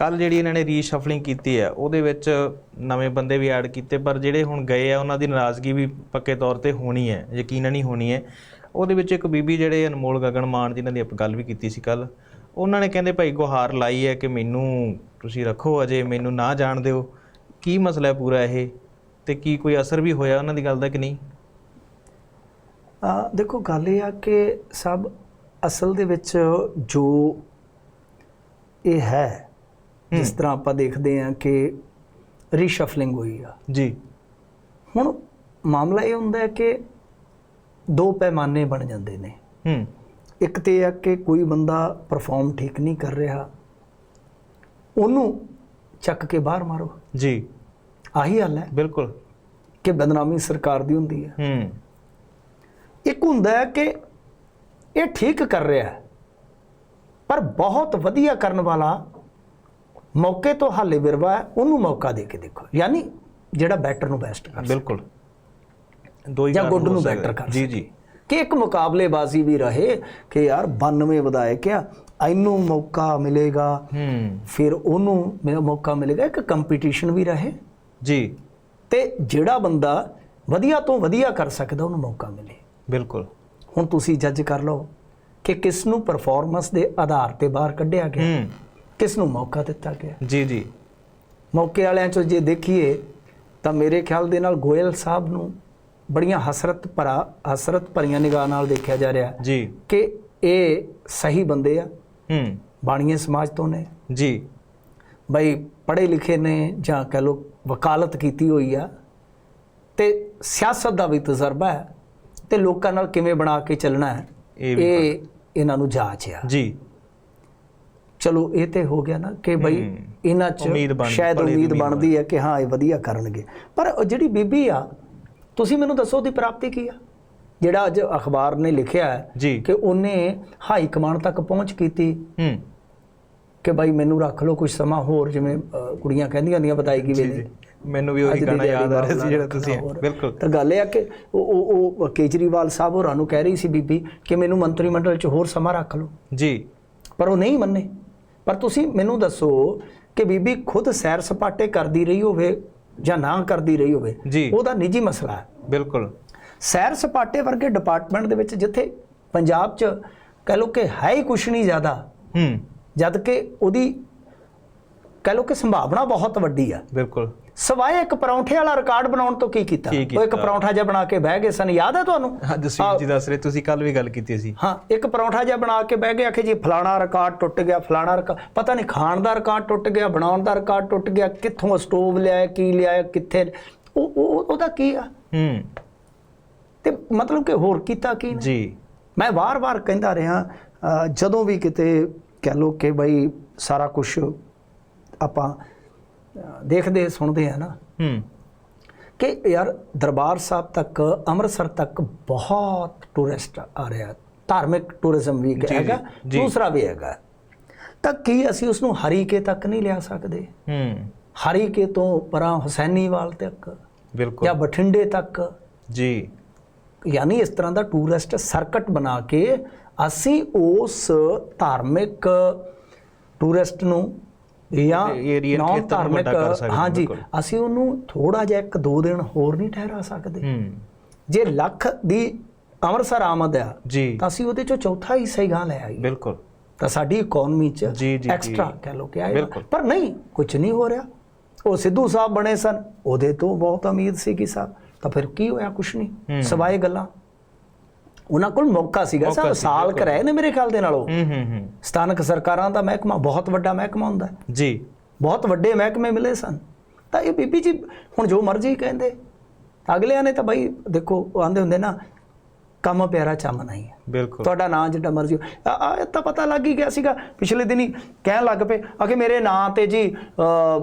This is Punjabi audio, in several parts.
ਕੱਲ ਜਿਹੜੀ ਇਹਨਾਂ ਨੇ ਰੀਸ਼ਫਲਿੰਗ ਕੀਤੀ ਹੈ, ਉਹਦੇ ਵਿੱਚ ਨਵੇਂ ਬੰਦੇ ਵੀ ਐਡ ਕੀਤੇ, ਪਰ ਜਿਹੜੇ ਹੁਣ ਗਏ ਆ, ਉਹਨਾਂ ਦੀ ਨਾਰਾਜ਼ਗੀ ਵੀ ਪੱਕੇ ਤੌਰ ਤੇ ਹੋਣੀ ਹੈ, ਯਕੀਨਨ ਹੀ ਹੋਣੀ ਹੈ। ਉਹਦੇ ਵਿੱਚ ਇੱਕ ਬੀਬੀ ਜਿਹੜੇ ਅਨਮੋਲ ਗਗਨ ਮਾਨ ਜਿਨ੍ਹਾਂ ਦੀ ਆਪਾਂ ਗੱਲ ਵੀ ਕੀਤੀ ਸੀ ਕੱਲ ਉਹਨਾਂ ਨੇ ਕਹਿੰਦੇ ਭਾਈ ਗੁਹਾਰ ਲਾਈ ਹੈ ਕਿ ਮੈਨੂੰ ਤੁਸੀਂ ਰੱਖੋ ਅਜੇ, ਮੈਨੂੰ ਨਾ ਜਾਣ ਦਿਓ। ਕੀ ਮਸਲਾ ਹੈ ਪੂਰਾ ਇਹ? ਤੇ ਕੀ ਕੋਈ ਅਸਰ ਵੀ ਹੋਇਆ ਉਹਨਾਂ ਦੀ ਗੱਲ ਦਾ ਕਿ ਨਹੀਂ? ਆ ਦੇਖੋ, ਗੱਲ ਇਹ ਆ ਕਿ ਸਭ ਅਸਲ ਦੇ ਵਿੱਚ ਜੋ ਇਹ ਹੈ ਜਿਸ ਤਰ੍ਹਾਂ ਆਪਾਂ ਦੇਖਦੇ ਹਾਂ ਕਿ ਰੀਸ਼ਫਲਿੰਗ ਹੋਈ ਆ। ਜੀ। ਹੁਣ ਮਾਮਲਾ ਇਹ ਹੁੰਦਾ ਹੈ ਕਿ ਦੋ ਪੈਮਾਨੇ ਬਣ ਜਾਂਦੇ ਨੇ। ਹੂੰ। ਇੱਕ ਤੇ ਇਹ ਆ ਕਿ ਕੋਈ ਬੰਦਾ ਪਰਫਾਰਮ ਠੀਕ ਨਹੀਂ ਕਰ ਰਿਹਾ ਉਹਨੂੰ ਚੱਕ ਕੇ ਬਾਹਰ ਮਾਰੋ। ਜੀ। ਆਹੀ ਹੱਲ ਹੈ। ਬਿਲਕੁਲ। ਕਿ ਬਦਨਾਮੀ ਸਰਕਾਰ ਦੀ ਹੁੰਦੀ ਹੈ। ਹੂੰ। ਇੱਕ ਹੁੰਦਾ ਹੈ ਕਿ ਇਹ ਠੀਕ ਕਰ ਰਿਹਾ ਪਰ ਬਹੁਤ ਵਧੀਆ ਕਰਨ ਵਾਲਾ ਮੌਕੇ ਤੋਂ ਹਾਲੇ ਵਿਰਵਾ ਹੈ ਉਹਨੂੰ ਮੌਕਾ ਦੇ ਕੇ ਦੇਖੋ। ਯਾਨੀ ਜਿਹੜਾ ਬੈਟਰ ਨੂੰ ਬੈਸਟ ਕਰ ਬਿਲਕੁਲ। ਦੋ ਹੀ ਜਾਂ ਗੁੱਡ ਨੂੰ better ਕਰ ਜੀ ਜੀ। ਕਿ ਇੱਕ ਮੁਕਾਬਲੇਬਾਜ਼ੀ ਵੀ ਰਹੇ ਕਿ ਯਾਰ 92 ਵਿਧਾਇਕ ਆ ਇਹਨੂੰ ਮੌਕਾ ਮਿਲੇਗਾ। ਹੂੰ। ਫਿਰ ਉਹਨੂੰ ਮੇਰਾ ਮੌਕਾ ਮਿਲੇਗਾ ਇੱਕ ਕੰਪੀਟੀਸ਼ਨ ਵੀ ਰਹੇ। ਜੀ। ਤੇ ਜਿਹੜਾ ਬੰਦਾ ਵਧੀਆ ਤੋਂ ਵਧੀਆ ਕਰ ਸਕਦਾ ਉਹਨੂੰ ਮੌਕਾ ਮਿਲੇ। ਬਿਲਕੁਲ। ਹੁਣ ਤੁਸੀਂ ਜੱਜ ਕਰ ਲਓ ਕਿ ਕਿਸ ਨੂੰ ਪਰਫਾਰਮੈਂਸ ਦੇ ਆਧਾਰ ਤੇ ਬਾਹਰ ਕੱਢਿਆ ਗਿਆ। ਹੂੰ। ਕਿਸ ਨੂੰ ਮੌਕਾ ਦਿੱਤਾ ਗਿਆ? ਜੀ ਜੀ। ਮੌਕੇ ਵਾਲਿਆਂ ਚੋਂ ਜੇ ਦੇਖੀਏ ਤਾਂ ਮੇਰੇ ਖਿਆਲ ਦੇ ਨਾਲ ਗੋਇਲ ਸਾਹਿਬ ਨੂੰ ਬੜੀਆਂ ਹਸਰਤ ਭਰਾ ਹਸਰਤ ਭਰੀਆਂ ਨਿਗਾਹ ਨਾਲ ਦੇਖਿਆ ਜਾ ਰਿਹਾ ਜੀ। ਕਿ ਇਹ ਸਹੀ ਬੰਦੇ ਆ। ਹੂੰ। ਬਾਣੀਏ ਸਮਾਜ ਤੋਂ ਨੇ। ਜੀ। ਬਈ ਪੜ੍ਹੇ ਲਿਖੇ ਨੇ ਜਾਂ ਕਹ ਲੋ ਵਕਾਲਤ ਕੀਤੀ ਹੋਈ ਆ। ਤੇ ਸਿਆਸਤ ਦਾ ਵੀ ਤਜਰਬਾ ਹੈ। ਤੇ ਲੋਕਾਂ ਨਾਲ ਕਿਵੇਂ ਬਣਾ ਕੇ ਚੱਲਣਾ ਹੈ। ਇਹ ਇਹਨਾਂ ਨੂੰ ਜਾਚ ਆ। ਜੀ। ਚਲੋ ਇਹ ਤੇ ਹੋ ਗਿਆ ਨਾ ਕਿ ਬਈ। ਇਹਨਾਂ ਚ ਸ਼ਾਇਦ ਉਮੀਦ ਬਣਦੀ ਹੈ ਕਿ ਹਾਂ ਇਹ ਵਧੀਆ ਕਰਨਗੇ। ਪਰ ਜਿਹੜੀ ਬੀਬੀ ਆ ਤੁਸੀਂ ਮੈਨੂੰ ਦੱਸੋ ਉਹਦੀ ਪ੍ਰਾਪਤੀ ਕੀ ਆ? ਜਿਹੜਾ ਅੱਜ ਅਖਬਾਰ ਨੇ ਲਿਖਿਆ ਹੈ ਕਿ ਉਹਨੇ ਹਾਈ ਕਮਾਂਡ ਤੱਕ ਪਹੁੰਚ ਕੀਤੀ। ਹੂੰ। ਕਿ ਬਾਈ ਮੈਨੂੰ ਰੱਖ ਲਓ ਕੁਝ ਸਮਾਂ ਹੋਰ ਜਿਵੇਂ ਕੁੜੀਆਂ ਕਹਿੰਦੀਆਂ ਹੁੰਦੀਆਂ ਬਤਾਏਗੀ ਜੀ ਵੇਲੇ। ਮੈਨੂੰ ਵੀ ਉਹੀ ਗਾਣਾ ਯਾਦ ਆ ਰਿਹਾ ਸੀ ਜਿਹੜਾ ਤੁਸੀਂ। ਬਿਲਕੁਲ। ਤਾਂ ਗੱਲ ਇਹ ਆ ਕਿ ਉਹ ਉਹ ਉਹ ਕੇਜਰੀਵਾਲ ਸਾਹਿਬ ਹੋਰਾਂ ਨੂੰ ਕਹਿ ਰਹੀ ਸੀ ਬੀਬੀ ਕਿ ਮੈਨੂੰ ਮੰਤਰੀ ਮੰਡਲ 'ਚ ਹੋਰ ਸਮਾਂ ਰੱਖ ਲਓ। ਜੀ। ਪਰ ਉਹ ਨਹੀਂ ਮੰਨੇ। ਪਰ ਤੁਸੀਂ ਮੈਨੂੰ ਦੱਸੋ ਕਿ ਬੀਬੀ ਖੁਦ ਸੈਰ ਸਪਾਟੇ ਕਰਦੀ ਰਹੀ ਹੋਵੇ ਜਾਂ ਨਾ ਕਰਦੀ ਰਹੀ ਹੋਵੇ ਉਹਦਾ ਨਿੱਜੀ ਮਸਲਾ ਹੈ। ਬਿਲਕੁਲ। ਸੈਰ ਸਪਾਟੇ ਵਰਗੇ ਡਿਪਾਰਟਮੈਂਟ ਦੇ ਵਿੱਚ ਜਿੱਥੇ ਪੰਜਾਬ 'ਚ ਕਹਿ ਲਓ ਕਿ ਹੈ ਹੀ ਕੁਛ ਨਹੀਂ ਜ਼ਿਆਦਾ ਹੂੰ। ਜਦ ਕਿ ਉਹਦੀ ਕਹਿ ਲਓ ਕਿ ਸੰਭਾਵਨਾ ਬਹੁਤ ਵੱਡੀ ਆ। ਬਿਲਕੁਲ। ਸਵਾਏ ਇੱਕ ਪਰੌਂਠੇ ਵਾਲਾ ਰਿਕਾਰਡ ਬਣਾਉਣ ਤੋਂ ਕੀ ਕੀਤਾ? ਉਹ ਇੱਕ? ਪਰੌਂਠਾ ਜਿਹਾ ਬਣਾ ਕੇ ਬਹਿ ਗਏ ਸਨ। ਯਾਦ ਹੈ ਤੁਹਾਨੂੰ? ਹਾਂ ਜਸਵੀਰ ਜੀ ਦੱਸ ਰਹੇ ਤੁਸੀਂ ਕੱਲ ਵੀ ਗੱਲ ਕੀਤੀ ਸੀ। ਹਾਂ ਇੱਕ ਪਰੌਂਠਾ ਜਿਹਾ ਬਣਾ ਕੇ ਬਹਿ ਗਿਆ ਕਿ ਜੀ ਫਲਾਣਾ ਰਿਕਾਰਡ ਟੁੱਟ ਗਿਆ ਫਲਾਣਾ ਰਿਕਾਰਡ ਪਤਾ ਨਹੀਂ ਖਾਣ ਦਾ ਰਿਕਾਰਡ ਟੁੱਟ ਗਿਆ ਬਣਾਉਣ ਦਾ ਰਿਕਾਰਡ ਟੁੱਟ ਗਿਆ ਕਿੱਥੋਂ ਸਟੋਵ ਲਿਆਇਆ ਕੀ ਲਿਆਇਆ ਕਿੱਥੇ ਉਹ ਉਹ- ਉਹਦਾ ਕੀ ਆ? ਹੂੰ। ਤੇ ਮਤਲਬ ਕਿ ਹੋਰ ਕੀਤਾ ਕੀ? ਜੀ। ਮੈਂ ਵਾਰ-ਵਾਰ ਕਹਿੰਦਾ ਰਿਹਾ ਜਦੋਂ ਵੀ ਕਿਤੇ ਕਹਿ ਲੋ ਕਿ ਬਈ ਸਾਰਾ ਕੁਝ ਆਪਾਂ ਦੇਖਦੇ ਸੁਣਦੇ ਆ ਨਾ। ਹੂੰ। ਕਿ ਯਾਰ ਦਰਬਾਰ ਸਾਹਿਬ ਤੱਕ ਅੰਮ੍ਰਿਤਸਰ ਤੱਕ ਬਹੁਤ ਟੂਰਿਸਟ ਆ ਰਿਹਾ ਧਾਰਮਿਕ ਟੂਰਿਜ਼ਮ ਵੀ ਜੀ, ਜੀ, ਹੈਗਾ ਜੀ। ਦੂਸਰਾ ਵੀ ਹੈਗਾ ਤਾਂ ਕੀ ਅਸੀਂ ਉਸ ਨੂੰ ਹਰੀਕੇ ਤੱਕ ਨਹੀਂ ਲਿਆ ਸਕਦੇ? ਹੂੰ। ਹਰੀਕੇ ਤੋਂ ਪਰਾਂ ਹੁਸੈਨੀਵਾਲ ਤੱਕ ਜਾਂ ਬਿਲਕੁਲ ਬਠਿੰਡੇ ਤੱਕ? ਜੀ। ਯਾਨੀ ਇਸ ਤਰ੍ਹਾਂ ਦਾ ਟੂਰਿਸਟ ਸਰਕਟ ਬਣਾ ਕੇ ਅਸੀਂ ਉਸ ਧਾਰਮਿਕ ਟੂਰਿਸਟ ਨੂੰ ਜਾਂ ਏਰੀਆ ਨਾਨ ਖੇਤਰ ਨੂੰ ਧਾਰਮਿਕ ਵੱਡਾ ਕਰ ਸਕਦੇ ਹਾਂ, ਹਾਂਜੀ। ਅਸੀਂ ਉਹਨੂੰ ਥੋੜਾ ਜਿਹਾ ਇੱਕ ਦੋ ਦਿਨ ਹੋਰ ਨਹੀਂ ਠਹਿਰਾ ਸਕਦੇ। ਹੂੰ। ਜੇ ਲੱਖ ਦੀ ਅੰਮ੍ਰਿਤਸਰ ਆਮਦ ਆ ਤਾਂ ਅਸੀਂ ਉਹਦੇ ਚੋਂ ਚੌਥਾ ਹਿੱਸਾ ਹੀ ਗਾਂ ਲੈ ਆਈ ਬਿਲਕੁਲ। ਤਾਂ ਸਾਡੀ ਇਕਨੋਮੀ ਚ ਐਕਸਟਰਾ। ਕਹਿ ਲੋ ਕਿ ਬਿਲਕੁਲ। ਪਰ ਨਹੀਂ ਕੁਝ ਨਹੀਂ ਹੋ ਰਿਹਾ। ਉਹ ਸਿੱਧੂ ਸਾਹਿਬ ਬਣੇ ਸਨ। ਉਹਦੇ ਤੋਂ ਬਹੁਤ ਉਮੀਦ ਸੀ ਕਿ ਸਾਹਿਬ। ਤਾਂ ਫਿਰ ਕੀ ਹੋਇਆ ਕੁਝ ਨਹੀਂ। ਸਵਾਏ ਗੱਲਾਂ। ਉਹਨਾਂ ਕੋਲ ਮੌਕਾ ਸੀਗਾ ਮੌਕਾ ਸਾਹਿਬ ਸੀ, ਸਾਲ। ਕਰਾਏ ਨੇ ਮੇਰੇ ਖਿਆਲ ਦੇ ਨਾਲ। ਉਹ ਹੂੰ ਹੂੰ ਹੂੰ। ਸਥਾਨਕ ਸਰਕਾਰਾਂ ਦਾ ਮਹਿਕਮਾ ਬਹੁਤ ਵੱਡਾ ਮਹਿਕਮਾ ਹੁੰਦਾ ਜੀ। ਬਹੁਤ ਵੱਡੇ ਮਹਿਕਮੇ ਮਿਲੇ ਸਨ। ਤਾਂ ਇਹ ਬੀਬੀ ਜੀ ਹੁਣ ਜੋ ਮਰਜ਼ੀ ਕਹਿੰਦੇ ਅਗਲਿਆਂ ਨੇ ਤਾਂ ਬਈ ਦੇਖੋ ਉਹ ਆਂਦੇ ਹੁੰਦੇ ਨਾ ਕੰਮ ਪਿਆਰਾ ਚੰਮ ਨਹੀਂ ਹੈ। ਬਿਲਕੁਲ। ਤੁਹਾਡਾ ਨਾਂ ਜਿੱਡਾ ਮਰਜ਼ੀ। ਆ ਆ ਤਾਂ ਪਤਾ ਲੱਗ ਹੀ ਗਿਆ ਸੀਗਾ ਪਿਛਲੇ ਦਿਨੀ ਕਹਿਣ ਲੱਗ ਪਏ ਆਖੇ ਮੇਰੇ ਨਾਂ ਤੇ ਜੀ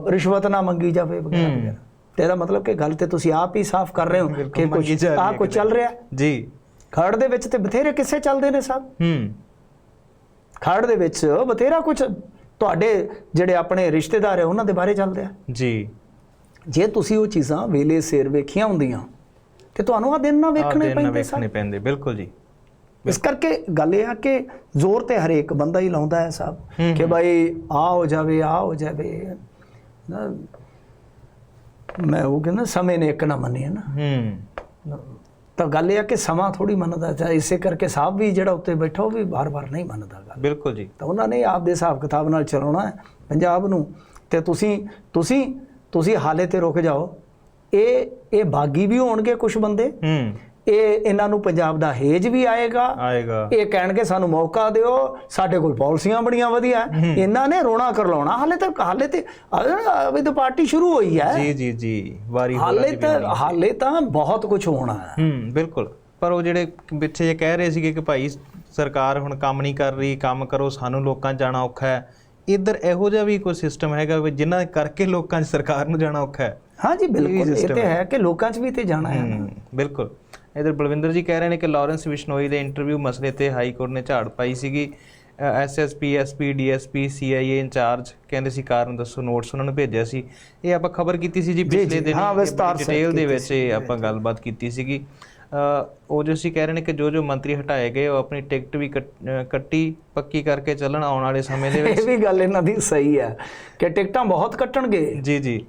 ਰਿਸ਼ਵਤ ਨਾ ਮੰਗੀ ਜਾਵੇ ਵਗੈਰਾ। ਵਗੈਰਾ। ਤੇ ਇਹਦਾ ਮਤਲਬ ਕਿ ਗੱਲ ਤੇ ਤੁਸੀਂ ਆਪ ਹੀ ਸਾਫ਼ ਕਰ ਰਹੇ ਹੋ ਕਿ ਕੁਝ ਆ ਕੁਝ ਚੱਲ ਰਿਹਾ। ਜੀ। ਖੜ ਦੇ ਵਿੱਚ ਤੇ ਬਥੇਰੇ ਕਿੱਸੇ ਚੱਲਦੇ ਨੇ ਸਭ। ਹੂੰ। ਖੜ ਦੇ ਵਿੱਚ ਬਥੇਰਾ ਕੁਝ ਤੁਹਾਡੇ ਜਿਹੜੇ ਆਪਣੇ ਰਿਸ਼ਤੇਦਾਰ ਹੈ ਉਹਨਾਂ ਦੇ ਬਾਰੇ ਚੱਲਦੇ ਆ। ਜੀ। ਜੇ ਤੁਸੀਂ ਉਹ ਚੀਜ਼ਾਂ ਵੇਲੇ ਸਿਰ ਵੇਖੀਆਂ ਹੁੰਦੀਆਂ ਤੇ ਤੁਹਾਨੂੰ ਆ ਦਿਨ ਨਾ ਵੇਖਣੇ ਦਿਨ ਨਾ ਪੈਂਦੇ ਸਨ ਵੇਖਣੇ ਪੈਂਦੇ ਬਿਲਕੁਲ ਜੀ। ਇਸ ਕਰਕੇ ਗੱਲ ਇਹ ਆ ਕਿ ਜ਼ੋਰ ਤੇ ਹਰੇਕ ਬੰਦਾ ਹੀ ਲਾਉਂਦਾ ਹੈ ਸਾਹਿਬ ਕਿ ਭਾਈ ਆ ਹੋ ਜਾਵੇ ਆ ਹੋ ਜਾਵੇ। ਮੈਂ ਉਹ ਕਹਿੰਦਾ ਸਮੇਂ ਨੇ ਇੱਕ ਨਾ ਮੰਨਿਆ ਨਾ। ਹੂੰ। ਤਾਂ ਗੱਲ ਇਹ ਆ ਕਿ ਸਮਾਂ ਥੋੜੀ ਮੰਨਦਾ ਤਾਂ ਇਸੇ ਕਰਕੇ ਸਾਹਿਬ ਵੀ ਜਿਹੜਾ ਉੱਤੇ ਬੈਠਾ ਉਹ ਵੀ ਬਾਰ-ਬਾਰ ਨਹੀਂ ਮੰਨਦਾ ਗੱਲ। ਬਿਲਕੁਲ ਜੀ। ਤਾਂ ਉਹਨਾਂ ਨੇ ਆਪਦੇ ਹਿਸਾਬ ਕਿਤਾਬ ਨਾਲ ਚਲਾਉਣਾ ਹੈ ਪੰਜਾਬ ਨੂੰ। ਤੇ ਤੁਸੀਂ ਤੁਸੀਂ ਤੁਸੀਂ ਹਾਲੇ ਤੇ ਰੁਕ ਜਾਓ। ਇਹ ਇਹ ਬਾਗੀ ਵੀ ਹੋਣਗੇ ਕੁਝ ਬੰਦੇ। ਹੂੰ। ਇਹ ਇਹਨਾਂ ਨੂੰ ਪੰਜਾਬ ਦਾ ਹੇਜ ਵੀ ਆਏਗਾ। ਆਏਗਾ। ਇਹ ਕਹਿਣਗੇ ਸਾਨੂੰ ਮੌਕਾ ਦਿਓ ਸਾਡੇ ਕੋਲ ਪਾਲਿਸੀਆਂ ਬੜੀਆਂ ਵਧੀਆ। ਇਹਨਾਂ ਨੇ ਰੋਣਾ ਕਰਲਾਉਣਾ। ਹਾਲੇ ਤੱਕ ਹਾਲੇ ਤੇ ਅਭੀ ਤਾਂ ਪਾਰਟੀ ਸ਼ੁਰੂ ਹੋਈ ਹੈ। ਜੀ ਜੀ ਜੀ। ਵਾਰੀ ਹਾਲੇ ਤਾਂ ਹਾਲੇ ਤਾਂ ਬਹੁਤ ਕੁਝ ਹੋਣਾ ਹੈ। ਹੂੰ ਬਿਲਕੁਲ। ਪਰ ਉਹ ਜਿਹੜੇ ਪਿੱਛੇ ਜੇ ਕਹਿ ਰਹੇ ਸੀਗੇ ਕਿ ਭਾਈ ਸਰਕਾਰ ਹੁਣ ਕੰਮ ਨਹੀਂ ਕਰ ਰਹੀ ਕੰਮ ਕਰੋ ਸਾਨੂੰ ਲੋਕਾਂ 'ਚ ਜਾਣਾ ਔਖਾ ਹੈ। ਇੱਧਰ ਇਹੋ ਜਿਹਾ ਵੀ ਕੋਈ ਸਿਸਟਮ ਹੈਗਾ ਵੀ ਜਿਨ੍ਹਾਂ ਕਰਕੇ ਲੋਕਾਂ 'ਚ ਸਰਕਾਰ ਨੂੰ ਜਾਣਾ ਔਖਾ ਹੈ? ਹਾਂ ਜੀ ਬਿਲਕੁਲ। ਇਹ ਤੇ ਹੈ। ਕਿ ਲੋਕਾਂ 'ਚ ਵੀ ਤੇ ਜਾਣਾ ਹੂੰ ਬਿਲਕੁਲ। ਇਧਰ ਬਲਵਿੰਦਰ ਜੀ ਕਹਿ ਰਹੇ ਨੇ ਕਿ ਲਾਰੈਂਸ ਬਿਸ਼ਨੋਈ ਦੇ ਇੰਟਰਵਿਊ ਮਸਲੇ ਤੇ ਹਾਈ ਕੋਰਟ ਨੇ ਝਾੜ ਪਾਈ ਸੀਗੀ। SSP SP DSP CIA incharge ਕਹਿੰਦੇ ਸੀ ਕਾਰਨ ਦੱਸੋ ਨੋਟਸ ਉਹਨਾਂ ਨੂੰ ਭੇਜਿਆ ਸੀ। ਇਹ ਆਪਾਂ ਖਬਰ ਕੀਤੀ ਸੀ ਜੀ ਪਿਛਲੇ ਦਿਨ ਹਾਂ, ਵਿਸਤਾਰ ਡਿਟੇਲ ਦੇ ਵਿੱਚ ਇਹ ਆਪਾਂ ਗੱਲਬਾਤ ਕੀਤੀ ਸੀਗੀ। ਉਹ ਜੋ ਸੀ ਕਹਿ ਰਹੇ ਨੇ ਕਿ ਜੋ ਜੋ ਮੰਤਰੀ ਹਟਾਏ ਗਏ ਉਹ ਆਪਣੀ ਟਿਕਟ ਵੀ ਕੱਟੀ ਪੱਕੀ ਕਰਕੇ ਚੱਲਣ ਆਉਣ ਵਾਲੇ ਸਮੇਂ ਦੇ ਵਿੱਚ। ਇਹ ਵੀ ਗੱਲ ਇਹਨਾਂ ਦੀ ਸਹੀ ਹੈ ਕਿ ਟਿਕਟਾਂ ਬਹੁਤ ਕੱਟਣਗੇ। ਜੀ ਜੀ।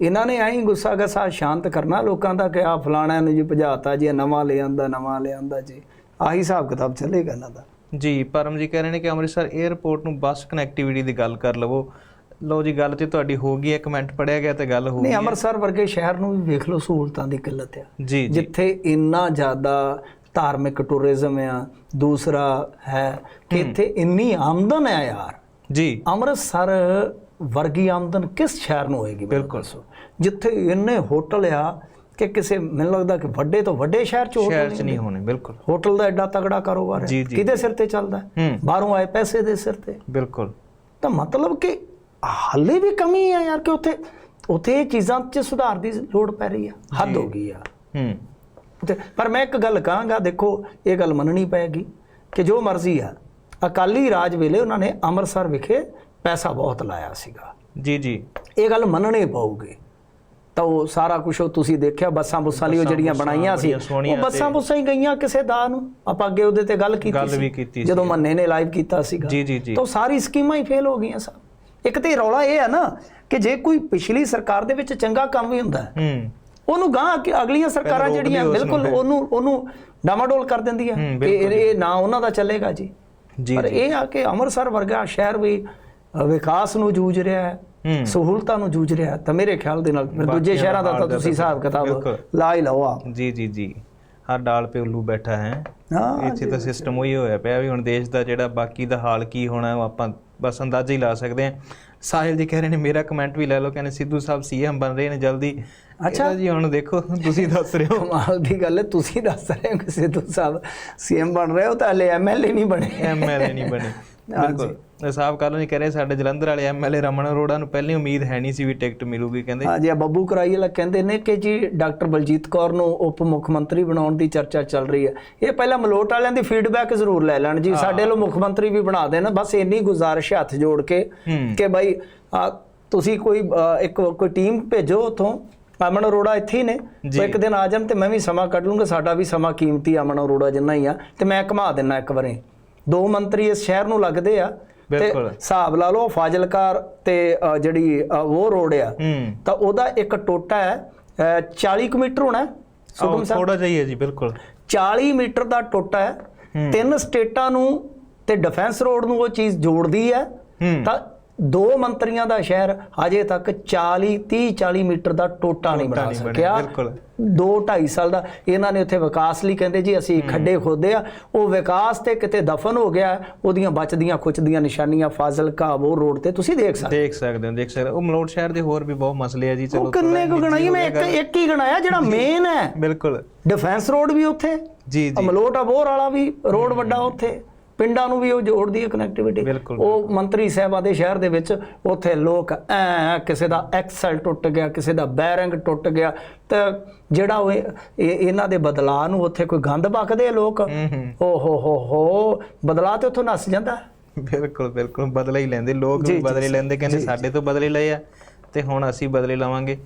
ਇਹਨਾਂ ਨੇ ਐਂ ਗੁੱਸਾ ਗਸਾ ਸ਼ਾਂਤ ਕਰਨਾ ਲੋਕਾਂ ਦਾ ਕਿ ਆ ਫਲਾਣਾ ਨੂੰ ਜੀ ਭਜਾਤਾ ਜੀ ਨਵਾਂ ਲੈ ਆਂਦਾ ਨਵਾਂ ਲੈ ਆਂਦਾ ਜੀ। ਆਹੀ ਹਿਸਾਬ ਕਿਤਾਬ ਚੱਲੇਗਾ ਇਹਨਾਂ ਦਾ। ਜੀ ਪਰਮ ਜੀ ਕਹਿ ਰਹੇ ਨੇ ਕਿ ਅੰਮ੍ਰਿਤਸਰ 에ਅਰਪੋਰਟ ਨੂੰ ਬੱਸ ਕਨੈਕਟੀਵਿਟੀ ਦੀ ਗੱਲ ਕਰ ਲਵੋ। ਲਓ ਜੀ ਗੱਲ ਤੇ ਤੁਹਾਡੀ ਹੋ ਗਈ ਹੈ ਕਮੈਂਟ ਪੜਿਆ ਗਿਆ ਤੇ ਗੱਲ ਹੋ ਗਈ ਨਹੀਂ ਅੰਮ੍ਰਿਤਸਰ ਵਰਗੇ ਸ਼ਹਿਰ ਨੂੰ ਵੀ ਵੇਖ ਲਓ ਸਹੂਲਤਾਂ ਦੀ ਕਿੱਲਤ ਆ। ਜੀ ਜਿੱਥੇ ਇੰਨਾ ਜ਼ਿਆਦਾ ਧਾਰਮਿਕ ਟੂਰਿਜ਼ਮ ਆ ਦੂਸਰਾ ਹੈ ਕਿ ਇੱਥੇ ਇੰਨੀ ਆਮਦਨ ਹੈ ਯਾਰ। ਜੀ। ਅੰਮ੍ਰਿਤਸਰ ਵਰਗੀ ਆਮਦਨ ਕਿਸ ਸ਼ਹਿਰ ਨੂੰ ਹੋਏਗੀ? ਬਿਲਕੁਲ। ਜਿੱਥੇ ਇੰਨੇ ਹੋਟਲ ਆ ਕਿ ਕਿਸੇ ਮੈਨੂੰ ਲੱਗਦਾ ਕਿ ਵੱਡੇ ਤੋਂ ਵੱਡੇ ਸ਼ਹਿਰ ਚ ਹੋਟਲ ਸ਼ਹਿਰ ਚ ਨਹੀਂ ਹੋਣੇ ਬਿਲਕੁਲ। ਹੋਟਲ ਦਾ ਐਡਾ ਤਗੜਾ ਕਾਰੋਬਾਰ ਹੈ। ਕਿਹਦੇ ਸਿਰ ਤੇ ਚੱਲਦਾ ਬਾਹਰੋਂ ਆਏ ਪੈਸੇ ਦੇ ਸਿਰ ਤੇ। ਬਿਲਕੁਲ। ਤਾਂ ਮਤਲਬ ਕਿ ਹਾਲੇ ਵੀ ਕਮੀ ਹੈ ਯਾਰ ਕਿ ਉੱਥੇ ਉੱਥੇ ਇਹ ਚੀਜ਼ਾਂ 'ਚ ਸੁਧਾਰ ਦੀ ਲੋੜ ਪੈ ਰਹੀ ਆ। ਹੱਦ ਹੋ ਗਈ ਆ। ਹੂੰ। ਪਰ ਮੈਂ ਇੱਕ ਗੱਲ ਕਹਾਂਗਾ ਦੇਖੋ ਇਹ ਗੱਲ ਮੰਨਣੀ ਪਏਗੀ ਕਿ ਜੋ ਮਰਜ਼ੀ ਆ ਅਕਾਲੀ ਰਾਜ ਵੇਲੇ ਉਹਨਾਂ ਨੇ ਅੰਮ੍ਰਿਤਸਰ ਵਿਖੇ ਪੈਸਾ ਬਹੁਤ ਲਾਇਆ ਸੀਗਾ। ਜੀ ਜੀ। ਇਹ ਗੱਲ ਮੰਨਣੀ ਪਊਗੀ। ਤਾਂ ਉਹ ਸਾਰਾ ਕੁਝ ਉਹ ਤੁਸੀਂ ਦੇਖਿਆ ਬੱਸਾਂ ਬੁੱਸਾਂ ਲਈ ਉਹ ਜਿਹੜੀਆਂ ਬਣਾਈਆਂ ਸੀ ਉਹ ਬੱਸਾਂ ਬੁੱਸਾਂ ਹੀ ਗਈਆਂ ਕਿਸੇ ਦਾ ਨੂੰ। ਆਪਾਂ ਅੱਗੇ ਉਹਦੇ ਤੇ ਗੱਲ ਕੀਤੀ ਗੱਲ ਵੀ ਕੀਤੀ ਸੀ। ਜਦੋਂ ਮੰਨੇ ਨੇ ਲਾਈਵ ਕੀਤਾ ਸੀਗਾ। ਜੀ ਜੀ ਜੀ। ਤਾਂ ਸਾਰੀ ਸਕੀਮਾਂ ਹੀ ਫੇਲ ਹੋ ਗਈਆਂ ਸਭ ਇੱਕ ਤੇ ਰੌਲਾ ਇਹ ਹੈ ਨਾ ਕਿ ਜੇ ਕੋਈ ਪਿਛਲੀ ਸਰਕਾਰ ਦੇ ਵਿੱਚ ਚੰਗਾ ਕੰਮ ਵੀ ਹੁੰਦਾ ਹੈ। ਉਹਨੂੰ ਗਾਂ ਕਿ ਅਗਲੀਆਂ ਸਰਕਾਰਾਂ ਜਿਹੜੀਆਂ ਬਿਲਕੁਲ। ਉਹਨੂੰ ਉਹਨੂੰ ਡਾਮਾਡੋਲ ਕਰ ਦਿੰਦੀਆਂ ਇਹ ਇਹ ਨਾ ਉਹਨਾਂ ਦਾ ਚੱਲੇਗਾ ਜੀ। ਜੀ ਪਰ ਇਹ ਆ ਕਿ ਅੰਮ੍ਰਿਤਸਰ ਵਰਗਾ ਸ਼ਹਿਰ ਵੀ ਵਿਕਾਸ ਨੂੰ ਜੂਝ ਰਿਹਾ ਹੈ ਸਹੂਲਤਾਂ ਨੂੰ ਜੂਝ ਰਿਹਾ। ਤਾਂ ਮੇਰੇ ਖਿਆਲ ਦੇ ਨਾਲ ਫਿਰ ਦੂਜੇ ਸ਼ਹਿਰਾਂ ਦਾ ਤਾਂ ਤੁਸੀਂ ਹਿਸਾਬ ਕਿਤਾਬ। ਲਾ ਹੀ ਲਓ ਆ ਜੀ ਜੀ ਜੀ। ਹਰ ਡਾਲ ਪੇ ਉੱਲੂ ਬੈਠਾ ਹੈ। ਹਾਂ ਇੱਥੇ ਤਾਂ ਸਿਸਟਮ ਉਹੀ ਹੋਇਆ ਪਿਆ ਵੀ ਹੁਣ ਦੇਸ਼ ਦਾ ਜਿਹੜਾ ਬਾਕੀ ਦਾ ਹਾਲ ਕੀ ਹੋਣਾ ਉਹ ਆਪਾਂ ਬਸ ਅੰਦਾਜ਼ਾ ਹੀ ਲਾ ਸਕਦੇ ਹਾਂ। ਸਾਹਿਲ ਜੀ ਕਹਿ ਰਹੇ ਨੇ ਮੇਰਾ ਕਮੈਂਟ ਵੀ ਲੈ ਲਓ। ਕਹਿੰਦੇ ਸਿੱਧੂ ਸਾਹਿਬ ਸੀਐਮ ਬਣ ਰਹੇ ਨੇ ਜਲਦੀ। ਅੱਛਾ। ਜੀ ਹੁਣ ਦੇਖੋ ਤੁਸੀਂ ਦੱਸ ਰਹੇ ਹੋ। ਕਮਾਲ ਦੀ ਗੱਲ ਹੈ ਤੁਸੀਂ ਦੱਸ ਰਹੇ ਹੋ ਕਿ ਸਿੱਧੂ ਸਾਹਿਬ ਸੀਐਮ ਬਣ ਰਹੇ ਹੋ ਤਾਂ ਹਲੇ ਐਮਐਲਏ ਨਹੀਂ ਬਣੇ। ਐਮਐਲਏ ਨਹੀਂ ਬਣੇ। ਬਿਲਕੁਲ। ਇਹ ਸਾਹਿਬ ਕੱਲ ਨਹੀਂ ਕਹਿ ਰਹੇ ਸਾਡੇ ਜਲੰਧਰ ਵਾਲੇ ਐਮਐਲਏ ਰਮਨ ਅਰੋੜਾ ਨੂੰ ਪਹਿਲੀ ਉਮੀਦ ਹੈ ਨਹੀਂ ਸੀ ਵੀ ਟਿਕਟ ਮਿਲੂਗੀ ਕਹਿੰਦੇ। ਹਾਂ ਜੀ ਆ ਬੱਬੂ ਕਰਾਈ ਵਾਲਾ ਕਹਿੰਦੇ ਨੇ ਕਿ ਜੀ ਡਾਕਟਰ ਬਲਜੀਤ ਕੌਰ ਨੂੰ ਉਪ ਮੁੱਖ ਮੰਤਰੀ ਬਣਾਉਣ ਦੀ ਚਰਚਾ ਚੱਲ ਰਹੀ ਹੈ। ਇਹ ਪਹਿਲਾਂ ਮਲੋਟ ਵਾਲਿਆਂ ਦੀ ਫੀਡਬੈਕ ਜ਼ਰੂਰ ਲੈ ਲੈਣ ਜੀ। ਸਾਡੇ ਲੋ ਮੁੱਖ ਮੰਤਰੀ ਵੀ ਬਣਾ ਦੇਣ। ਬਸ ਇੰਨੀ ਗੁਜ਼ਾਰਿਸ਼ ਹੱਥ ਜੋੜ ਕੇ ਕਿ ਭਾਈ ਤੁਸੀਂ ਕੋਈ ਇੱਕ ਕੋਈ ਟੀਮ ਭੇਜੋ ਉਥੋਂ। ਅਮਨ ਅਰੋੜਾ ਇੱਥੇ ਹੀ ਨੇ। ਇੱਕ ਦਿਨ ਆ ਜਾਣ ਤੇ ਮੈਂ ਵੀ ਸਮਾਂ ਕੱਢ ਲੂੰਗਾ। ਸਾਡਾ ਵੀ ਸਮਾਂ ਕੀਮਤੀ ਅਮਨ ਅਰੋੜਾ ਜਿੰਨਾ ਹੀ ਆ। ਤੇ ਮੈਂ ਘੁਮਾ ਦਿੰਨਾ ਇੱਕ ਵਾਰੀ। ਦੋ ਮੰਤਰੀ ਇਸ ਸ਼ਹਿਰ ਨੂੰ ਲੱਗਦੇ ਆ ਤੇ। ਹਿਸਾਬ ਲਾ ਲਓ ਫਾਜ਼ਿਲਕਾਰ ਤੇ ਜਿਹੜੀ ਉਹ ਰੋਡ ਆ ਤਾਂ ਉਹਦਾ ਇੱਕ ਟੋਟਾ ਹੈ ਅ, 40 ਕੁ ਮੀਟਰ ਹੋਣਾ ਹੈ, ਸੁਖਮ ਸਾਹਿਬ ਥੋੜਾ ਜਿਹਾ ਹੀ ਹੈ ਜੀ ਬਿਲਕੁਲ 40 ਮੀਟਰ ਦਾ ਟੋਟਾ ਹੈ। ਤਿੰਨ ਸਟੇਟਾਂ ਨੂੰ ਤੇ ਡਿਫੈਂਸ ਰੋਡ ਨੂੰ ਉਹ ਚੀਜ਼ ਜੋੜਦੀ ਹੂੰ ਤਾਂ ਦੋ ਮੰਤਰੀਆਂ ਦਾ ਸ਼ਹਿਰ ਹਜੇ ਤੱਕ 40 30 40 ਮੀਟਰ ਦਾ ਟੋਟਾ ਨਹੀਂ ਬਣਾ ਸਕਿਆ। 2 2.5 ਸਾਲ ਦਾ ਇਹਨਾਂ ਨੇ ਉੱਥੇ ਵਿਕਾਸ ਲਈ ਕਹਿੰਦੇ ਜੀ ਅਸੀਂ ਖੱਡੇ ਖੋਦੇ ਆ। ਉਹ ਵਿਕਾਸ ਤੇ ਕਿਤੇ ਦਫਨ ਹੋ ਗਿਆ ਉਹਦੀਆਂ ਬਚਦੀਆਂ ਖੁੱਚਦੀਆਂ ਨਿਸ਼ਾਨੀਆਂ ਫਾਜ਼ਿਲਕਾ ਉਹ ਰੋਡ ਤੇ ਤੁਸੀਂ ਦੇਖ ਸਕਦੇ ਦੇਖ ਸਕਦੇ ਹੋ ਦੇਖ ਸਕਦੇ। ਉਹ ਮਲੋਟ ਸ਼ਹਿਰ ਦੇ ਹੋਰ ਵੀ ਬਹੁਤ ਮਸਲੇ ਆ ਜੀ। ਚਲੋ ਕਿੰਨੇ ਕੁ ਗਣਾਈ ਮੈਂ ਇੱਕ ਇੱਕ ਹੀ ਗਣਾਇਆ ਜਿਹੜਾ ਮੇਨ ਹੈ। ਬਿਲਕੁਲ। ਡਿਫੈਂਸ ਰੋਡ ਵੀ ਉੱਥੇ। ਜੀ ਜੀ। ਅਮਲੋਟ ਅਬੋਰ ਵਾਲਾ ਵੀ ਰੋਡ ਵੱਡਾ ਉੱਥੇ। ਪਿੰਡਾਂ ਨੂੰ ਵੀ ਉਹ ਜੋੜਦੀ ਹੈ ਕਨੈਕਟੀਵਿਟੀ ਉਹ ਮੰਤਰੀ ਸਾਹਿਬਾਂ ਦੇ ਸ਼ਹਿਰ ਦੇ ਵਿੱਚ ਉੱਥੇ ਲੋਕ ਐ ਕਿਸੇ ਦਾ ਐਕਸਲ ਟੁੱਟ ਗਿਆ ਕਿਸੇ ਦਾ ਬੈਰਿੰਗ ਟੁੱਟ ਗਿਆ। ਤੇ ਜਿਹੜਾ ਉਹ ਇਹ- ਇਹ- ਇਹਨਾਂ ਦੇ ਬਦਲਾਅ ਨੂੰ ਉੱਥੇ ਕੋਈ ਗੰਦ ਬਕਦੇ ਆ ਲੋਕ? ਹੂੰ ਹੂੰ। ਓ ਹੋ ਹੋ ਹੋ। ਬਦਲਾਅ ਤੇ ਉੱਥੋਂ ਨੱਸ ਜਾਂਦਾ। ਬਿਲਕੁਲ ਬਿਲਕੁਲ। ਬਦਲੇ ਹੀ ਲੈਂਦੇ। ਲੋਕ ਬਦਲੇ ਲੈਂਦੇ। ਕਹਿੰਦੇ ਸਾਡੇ ਤੋਂ ਬਦਲੇ ਲਏ ਆ ਤੇ ਹੁਣ ਅਸੀਂ ਬਦਲੇ ਲਵਾਂਗੇ।